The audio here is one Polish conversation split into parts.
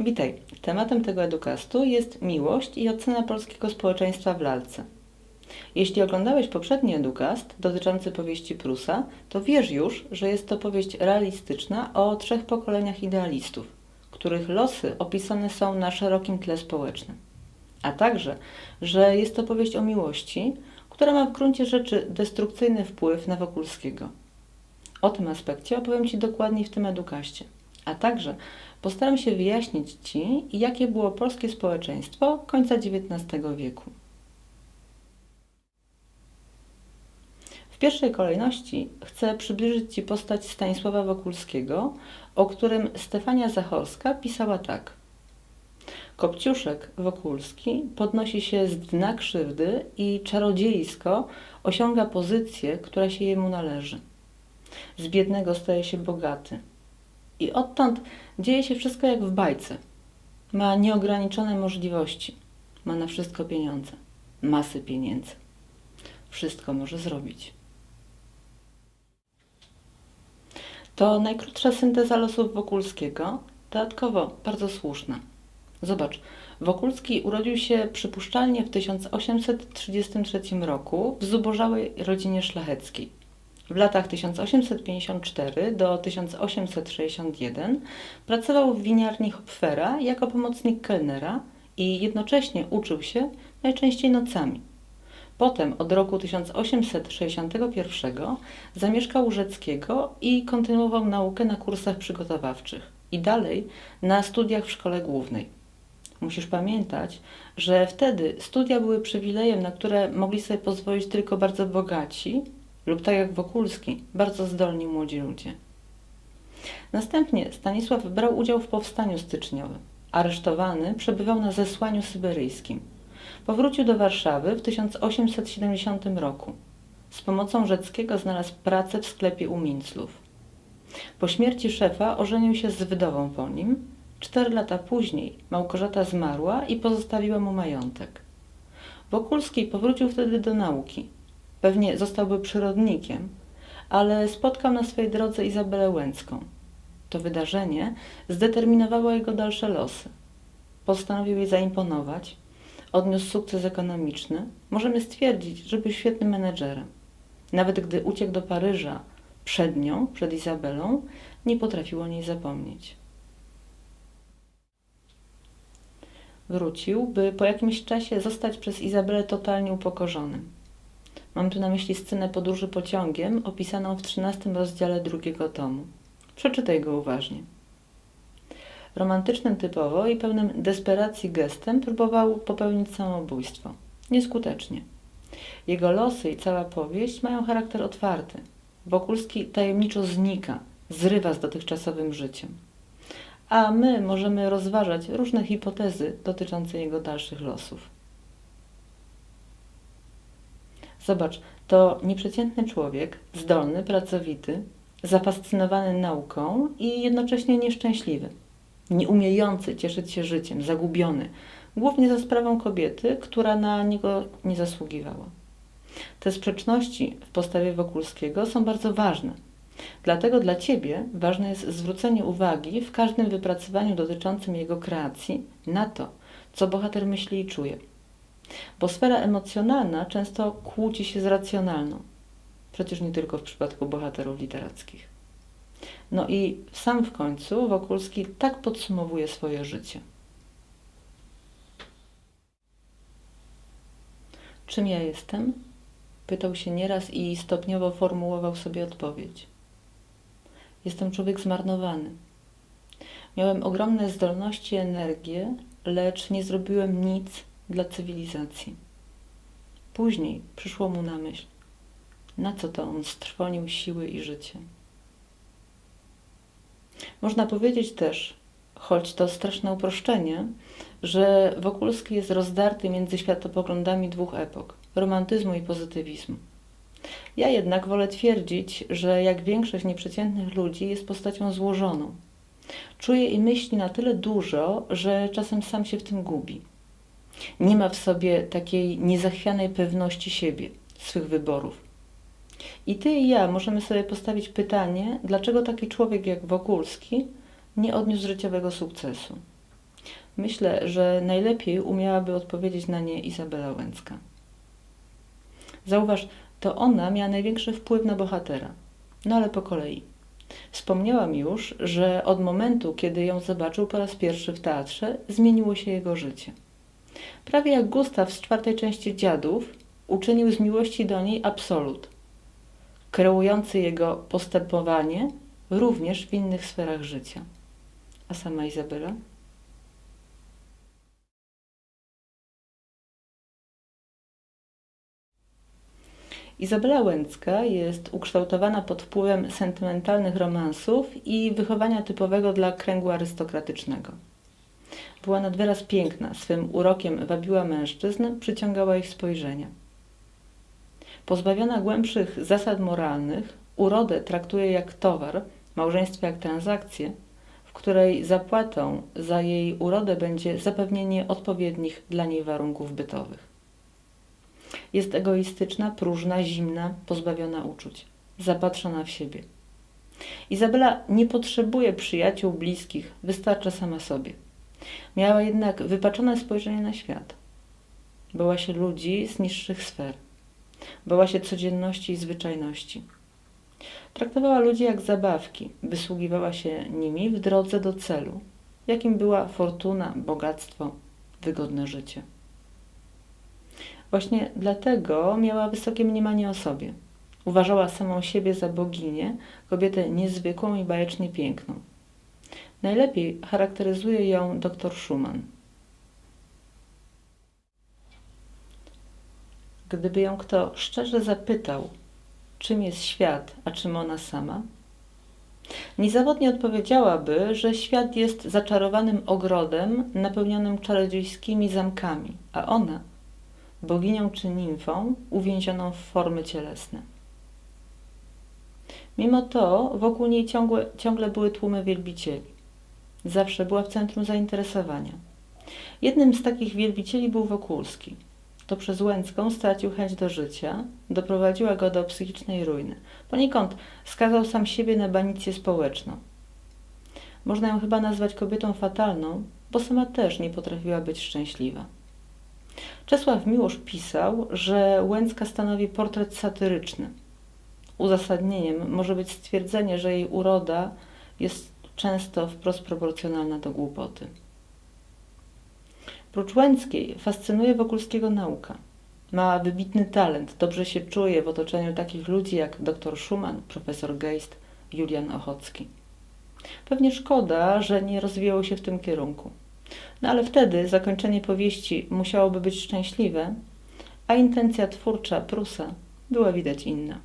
Witaj. Tematem tego edukastu jest miłość i ocena polskiego społeczeństwa w lalce. Jeśli oglądałeś poprzedni edukast dotyczący powieści Prusa, to wiesz już, że jest to powieść realistyczna o trzech pokoleniach idealistów, których losy opisane są na szerokim tle społecznym. A także, że jest to powieść o miłości, która ma w gruncie rzeczy destrukcyjny wpływ na Wokulskiego. O tym aspekcie opowiem Ci dokładniej w tym edukaście. A także postaram się wyjaśnić Ci, jakie było polskie społeczeństwo końca XIX wieku. W pierwszej kolejności chcę przybliżyć Ci postać Stanisława Wokulskiego, o którym Stefania Zachorska pisała tak. Kopciuszek Wokulski podnosi się z dna krzywdy i czarodziejsko osiąga pozycję, która się jemu należy. Z biednego staje się bogaty. I odtąd dzieje się wszystko jak w bajce. Ma nieograniczone możliwości. Ma na wszystko pieniądze. Masy pieniędzy. Wszystko może zrobić. To najkrótsza synteza losów Wokulskiego, dodatkowo bardzo słuszna. Zobacz, Wokulski urodził się przypuszczalnie w 1833 roku w zubożałej rodzinie szlacheckiej. W latach 1854 do 1861 pracował w winiarni Hopfera jako pomocnik kelnera i jednocześnie uczył się najczęściej nocami. Potem od roku 1861 zamieszkał u Rzeckiego i kontynuował naukę na kursach przygotowawczych i dalej na studiach w szkole głównej. Musisz pamiętać, że wtedy studia były przywilejem, na które mogli sobie pozwolić tylko bardzo bogaci lub tak jak Wokulski, bardzo zdolni młodzi ludzie. Następnie Stanisław brał udział w powstaniu styczniowym. Aresztowany przebywał na zesłaniu syberyjskim. Powrócił do Warszawy w 1870 roku. Z pomocą Rzeckiego znalazł pracę w sklepie u Minclów. Po śmierci szefa ożenił się z wdową po nim. Cztery lata później Małgorzata zmarła i pozostawiła mu majątek. Wokulski powrócił wtedy do nauki. Pewnie zostałby przyrodnikiem, ale spotkał na swojej drodze Izabelę Łęcką. To wydarzenie zdeterminowało jego dalsze losy. Postanowił jej zaimponować, odniósł sukces ekonomiczny. Możemy stwierdzić, że był świetnym menedżerem. Nawet gdy uciekł do Paryża przed nią, przed Izabelą, nie potrafił o niej zapomnieć. Wrócił, by po jakimś czasie zostać przez Izabelę totalnie upokorzonym. Mam tu na myśli scenę podróży pociągiem opisaną w trzynastym rozdziale drugiego tomu. Przeczytaj go uważnie. Romantycznym typowo i pełnym desperacji gestem próbował popełnić samobójstwo. Nieskutecznie. Jego losy i cała powieść mają charakter otwarty. Wokulski tajemniczo znika, zrywa z dotychczasowym życiem. A my możemy rozważać różne hipotezy dotyczące jego dalszych losów. Zobacz, to nieprzeciętny człowiek, zdolny, pracowity, zafascynowany nauką i jednocześnie nieszczęśliwy, nieumiejący cieszyć się życiem, zagubiony, głównie za sprawą kobiety, która na niego nie zasługiwała. Te sprzeczności w postawie Wokulskiego są bardzo ważne. Dlatego dla Ciebie ważne jest zwrócenie uwagi w każdym wypracowaniu dotyczącym jego kreacji na to, co bohater myśli i czuje. Bo sfera emocjonalna często kłóci się z racjonalną. Przecież nie tylko w przypadku bohaterów literackich. No i sam w końcu Wokulski tak podsumowuje swoje życie. Czym ja jestem? Pytał się nieraz i stopniowo formułował sobie odpowiedź. Jestem człowiek zmarnowany. Miałem ogromne zdolności i energię, lecz nie zrobiłem nic, dla cywilizacji. Później przyszło mu na myśl, na co to on strwonił siły i życie. Można powiedzieć też, choć to straszne uproszczenie, że Wokulski jest rozdarty między światopoglądami dwóch epok romantyzmu i pozytywizmu. Ja jednak wolę twierdzić, że jak większość nieprzeciętnych ludzi jest postacią złożoną. Czuje i myśli na tyle dużo, że czasem sam się w tym gubi. Nie ma w sobie takiej niezachwianej pewności siebie, swych wyborów. I ty i ja możemy sobie postawić pytanie, dlaczego taki człowiek jak Wokulski nie odniósł życiowego sukcesu. Myślę, że najlepiej umiałaby odpowiedzieć na nie Izabela Łęcka. Zauważ, to ona miała największy wpływ na bohatera. No ale po kolei. Wspomniałam już, że od momentu, kiedy ją zobaczył po raz pierwszy w teatrze, zmieniło się jego życie. Prawie jak Gustaw z czwartej części Dziadów, uczynił z miłości do niej absolut, kreujący jego postępowanie również w innych sferach życia. A sama Izabela? Izabela Łęcka jest ukształtowana pod wpływem sentymentalnych romansów i wychowania typowego dla kręgu arystokratycznego. Była nad wyraz piękna, swym urokiem wabiła mężczyzn, przyciągała ich spojrzenia. Pozbawiona głębszych zasad moralnych, urodę traktuje jak towar, małżeństwo jak transakcję, w której zapłatą za jej urodę będzie zapewnienie odpowiednich dla niej warunków bytowych. Jest egoistyczna, próżna, zimna, pozbawiona uczuć, zapatrzona w siebie. Izabela nie potrzebuje przyjaciół, bliskich, wystarcza sama sobie. Miała jednak wypaczone spojrzenie na świat. Bała się ludzi z niższych sfer. Bała się codzienności i zwyczajności. Traktowała ludzi jak zabawki, wysługiwała się nimi w drodze do celu, jakim była fortuna, bogactwo, wygodne życie. Właśnie dlatego miała wysokie mniemanie o sobie. Uważała samą siebie za boginię, kobietę niezwykłą i bajecznie piękną. Najlepiej charakteryzuje ją dr Schumann. Gdyby ją kto szczerze zapytał, czym jest świat, a czym ona sama, niezawodnie odpowiedziałaby, że świat jest zaczarowanym ogrodem napełnionym czarodziejskimi zamkami, a ona – boginią czy nimfą uwięzioną w formy cielesne. Mimo to wokół niej ciągle, ciągle były tłumy wielbicieli. Zawsze była w centrum zainteresowania. Jednym z takich wielbicieli był Wokulski. To przez Łęcką stracił chęć do życia, doprowadziła go do psychicznej ruiny. Poniekąd skazał sam siebie na banicję społeczną. Można ją chyba nazwać kobietą fatalną, bo sama też nie potrafiła być szczęśliwa. Czesław Miłosz pisał, że Łęcka stanowi portret satyryczny. Uzasadnieniem może być stwierdzenie, że jej uroda jest często wprost proporcjonalna do głupoty. Prócz Łęckiej fascynuje Wokulskiego nauka. Ma wybitny talent, dobrze się czuje w otoczeniu takich ludzi jak dr Schumann, profesor Geist, Julian Ochocki. Pewnie szkoda, że nie rozwijało się w tym kierunku. No ale wtedy zakończenie powieści musiałoby być szczęśliwe, a intencja twórcza Prusa była widać inna.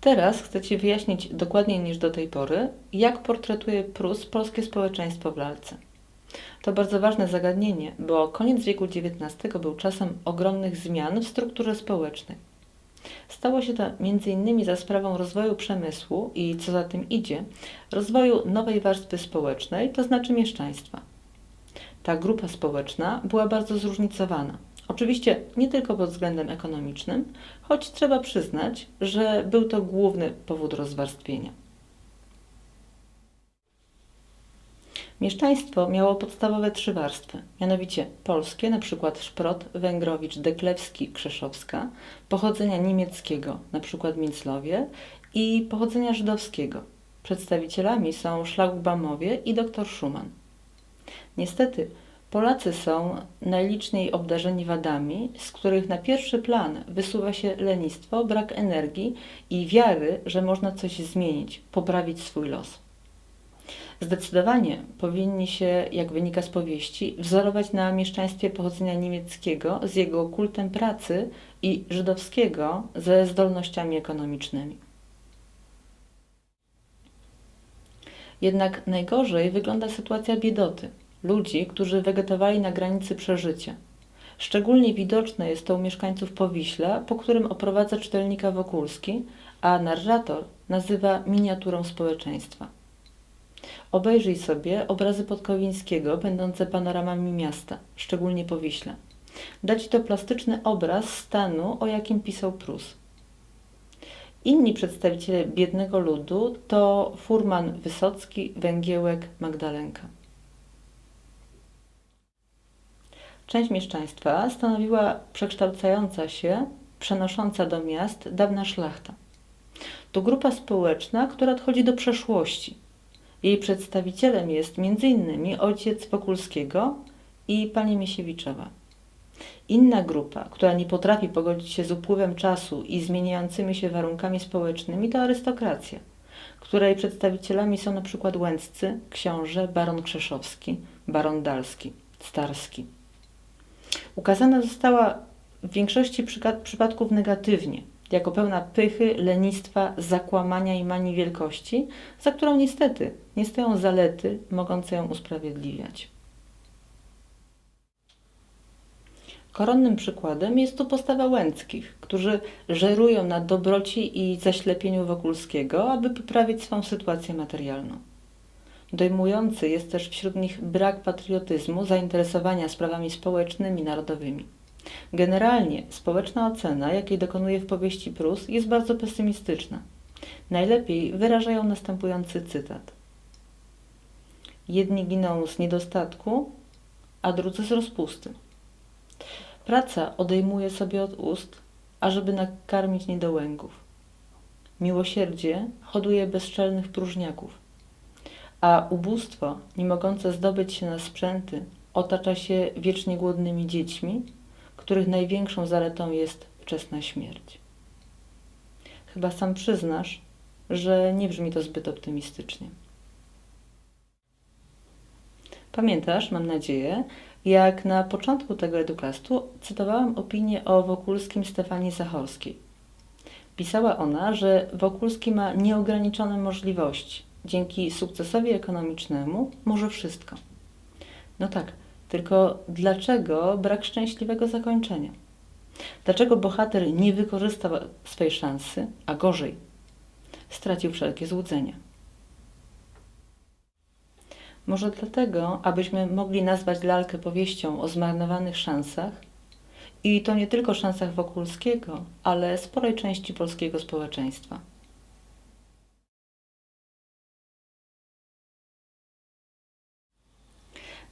Teraz chcę Ci wyjaśnić dokładniej niż do tej pory, jak portretuje Prus polskie społeczeństwo w lalce. To bardzo ważne zagadnienie, bo koniec wieku XIX był czasem ogromnych zmian w strukturze społecznej. Stało się to m.in. za sprawą rozwoju przemysłu i, co za tym idzie, rozwoju nowej warstwy społecznej, to znaczy mieszczaństwa. Ta grupa społeczna była bardzo zróżnicowana. Oczywiście nie tylko pod względem ekonomicznym, choć trzeba przyznać, że był to główny powód rozwarstwienia. Mieszczaństwo miało podstawowe trzy warstwy, mianowicie polskie, np. Szprot, Węgrowicz, Deklewski, Krzeszowska, pochodzenia niemieckiego, np. Minclowie i pochodzenia żydowskiego. Przedstawicielami są Szlagbamowie i dr Schumann. Niestety, Polacy są najliczniej obdarzeni wadami, z których na pierwszy plan wysuwa się lenistwo, brak energii i wiary, że można coś zmienić, poprawić swój los. Zdecydowanie powinni się, jak wynika z powieści, wzorować na mieszczaństwie pochodzenia niemieckiego z jego kultem pracy i żydowskiego ze zdolnościami ekonomicznymi. Jednak najgorzej wygląda sytuacja biedoty, ludzi, którzy wegetowali na granicy przeżycia. Szczególnie widoczne jest to u mieszkańców Powiśla, po którym oprowadza czytelnika Wokulski, a narrator nazywa miniaturą społeczeństwa. Obejrzyj sobie obrazy Podkowińskiego, będące panoramami miasta, szczególnie po Wiśle. Da ci to plastyczny obraz stanu, o jakim pisał Prus. Inni przedstawiciele biednego ludu to Furman Wysocki, Węgiełek, Magdalenka. Część mieszczaństwa stanowiła przekształcająca się, przenosząca do miast dawna szlachta. To grupa społeczna, która odchodzi do przeszłości. Jej przedstawicielem jest m.in. ojciec Wokulskiego i pani Misiewiczowa. Inna grupa, która nie potrafi pogodzić się z upływem czasu i zmieniającymi się warunkami społecznymi, to arystokracja, której przedstawicielami są na przykład Łęccy, książę, baron Krzeszowski, baron Dalski, Starski. Ukazana została w większości przypadków negatywnie, jako pełna pychy, lenistwa, zakłamania i manii wielkości, za którą niestety nie stoją zalety mogące ją usprawiedliwiać. Koronnym przykładem jest tu postawa Łęckich, którzy żerują na dobroci i zaślepieniu Wokulskiego, aby poprawić swą sytuację materialną. Dojmujący jest też wśród nich brak patriotyzmu, zainteresowania sprawami społecznymi, narodowymi. Generalnie społeczna ocena, jakiej dokonuje w powieści Prus, jest bardzo pesymistyczna. Najlepiej wyrażają następujący cytat. Jedni giną z niedostatku, a drudzy z rozpusty. Praca odejmuje sobie od ust, ażeby nakarmić niedołęgów. Miłosierdzie hoduje bezczelnych próżniaków, a ubóstwo, nie mogące zdobyć się na sprzęty, otacza się wiecznie głodnymi dziećmi, których największą zaletą jest wczesna śmierć. Chyba sam przyznasz, że nie brzmi to zbyt optymistycznie. Pamiętasz, mam nadzieję, jak na początku tego edukastu cytowałam opinię o Wokulskim Stefanii Zachorskiej. Pisała ona, że Wokulski ma nieograniczone możliwości. Dzięki sukcesowi ekonomicznemu może wszystko. No tak, tylko dlaczego brak szczęśliwego zakończenia? Dlaczego bohater nie wykorzystał swej szansy, a gorzej, stracił wszelkie złudzenia? Może dlatego, abyśmy mogli nazwać lalkę powieścią o zmarnowanych szansach i to nie tylko szansach Wokulskiego, ale sporej części polskiego społeczeństwa.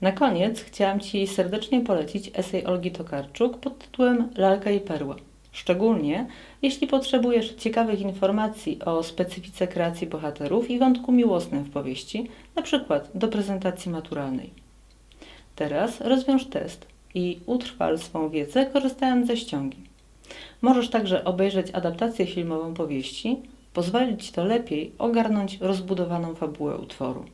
Na koniec chciałam Ci serdecznie polecić esej Olgi Tokarczuk pod tytułem Lalka i Perła. Szczególnie jeśli potrzebujesz ciekawych informacji o specyfice kreacji bohaterów i wątku miłosnym w powieści, na przykład do prezentacji maturalnej. Teraz rozwiąż test i utrwal swą wiedzę korzystając ze ściągi. Możesz także obejrzeć adaptację filmową powieści, pozwolić to lepiej ogarnąć rozbudowaną fabułę utworu.